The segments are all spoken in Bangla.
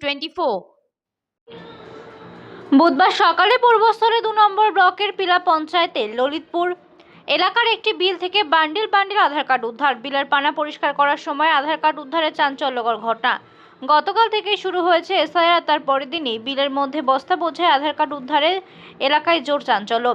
টোয়েন্টি বুধবার সকালে পূর্বস্থলে দু নম্বর ব্লকের পিলা পঞ্চায়েতের ললিতপুর এলাকার একটি বিল থেকে বান্ডিল বান্ডিল আধার কার্ড উদ্ধার। বিলের পানা পরিষ্কার করার সময় আধার কার্ড উদ্ধারের চাঞ্চল্যকর ঘটনা। গতকাল থেকেই শুরু হয়েছে এসআইআর তার পরের দিনই বিলের মধ্যে বস্তা বোঝায় আধার কার্ড উদ্ধারে এলাকায় জোর চাঞ্চল্য।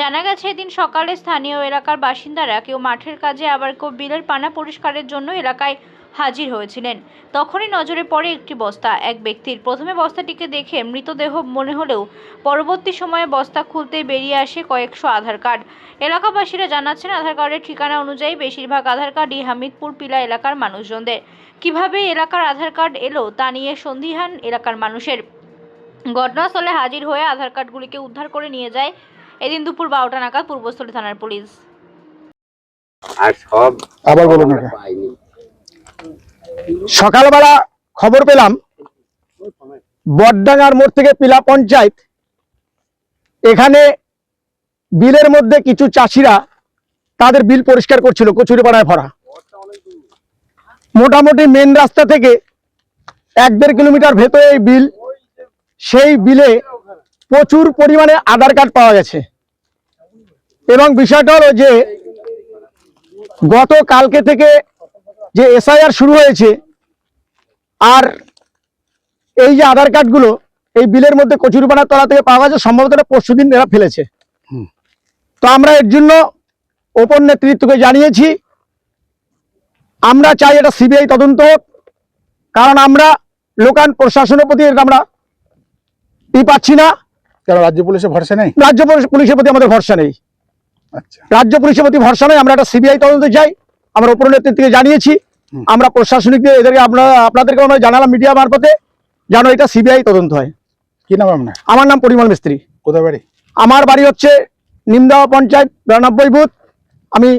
জানা গেছে, এদিন সকালে স্থানীয় এলাকার বাসিন্দারা কেউ মাঠের কাজে, আবার কেউ বিলের পানা পরিষ্কারের জন্য এলাকায় হাজির হয়েছিলেন। তখনই নজরে পড়ে একটি বস্তা। এক ব্যক্তির প্রথমে বস্তাটিকে দেখে মৃতদেহ মনে হলেও পরবর্তী সময়ে বস্তা খুলতেই বেরিয়ে আসে কয়েকশো আধার কার্ড। এলাকাবাসীরা জানাচ্ছেন আধার কার্ডের ঠিকানা অনুযায়ী বেশিরভাগ আধার কার্ডই হামিদপুর পিলা এলাকার মানুষজনদের। কীভাবে এলাকার আধার কার্ড এলো তা নিয়ে সন্দিহান এলাকার মানুষের। ঘটনাস্থলে হাজির হয়ে আধার কার্ডগুলিকে উদ্ধার করে নিয়ে যায় এদিন দুপুর বারোটা নাগাদ পূর্বস্থলী থানার পুলিশ। আর সব আবার বলুন পাইনি। সকালবেলা খবর পেলাম, বটডাঙ্গার মোড় থেকে পিলা পঞ্চায়েত। এখানে বিলের মধ্যে কিছু চাষিরা তাদের বিল পরিষ্কার করছিল, কচুরিপাড়ায় ভরা। মোটামুটি মেন রাস্তা থেকে এক দেড় কিলোমিটার ভেতরে এই বিল, সেই বিলে প্রচুর পরিমাণে আধার কার্ড পাওয়া গেছে। এবং বিষয়টা হলো যে গত কালকে থেকে যে এসআইআর শুরু হয়েছে আর এই যে আধার কার্ডগুলো এই বিলের মধ্যে কচুরিপানার তলা থেকে পাওয়া গেছে সম্ভবত এটা পরশুদিন এরা ফেলেছে। তো আমরা এর জন্য ওপর নেতৃত্বকে জানিয়েছি আমরা চাই এটা সিবিআই তদন্ত হোক কারণ আমরা লোকাল প্রশাসনের প্রতি আমরা ই পাচ্ছি না। কেন রাজ্য পুলিশে ভরসা নেই? রাজ্য পুলিশ- পুলিশের প্রতি আমাদের ভরসা নেই। আচ্ছা। রাজ্য পুলিশের প্রতি ভরসা নেই আমরা একটা সিবিআই তদন্ত চাই। আমরা উপর নেতৃত্বকে জানিয়েছি। আমরা প্রশাসনিক দিয়ে এদেরকে আপনারা আপনাদেরকে আমরা জানালাম মিডিয়া মারফতে যেন এটা সিবিআই তদন্ত হয়। কি নাম আপনার? আমার নাম পরিমল মিস্ত্রি। কোথায় বাড়ি? আমার বাড়ি হচ্ছে নিমদাওয়া পঞ্চায়েত বিরানব্বই বুথ। আমি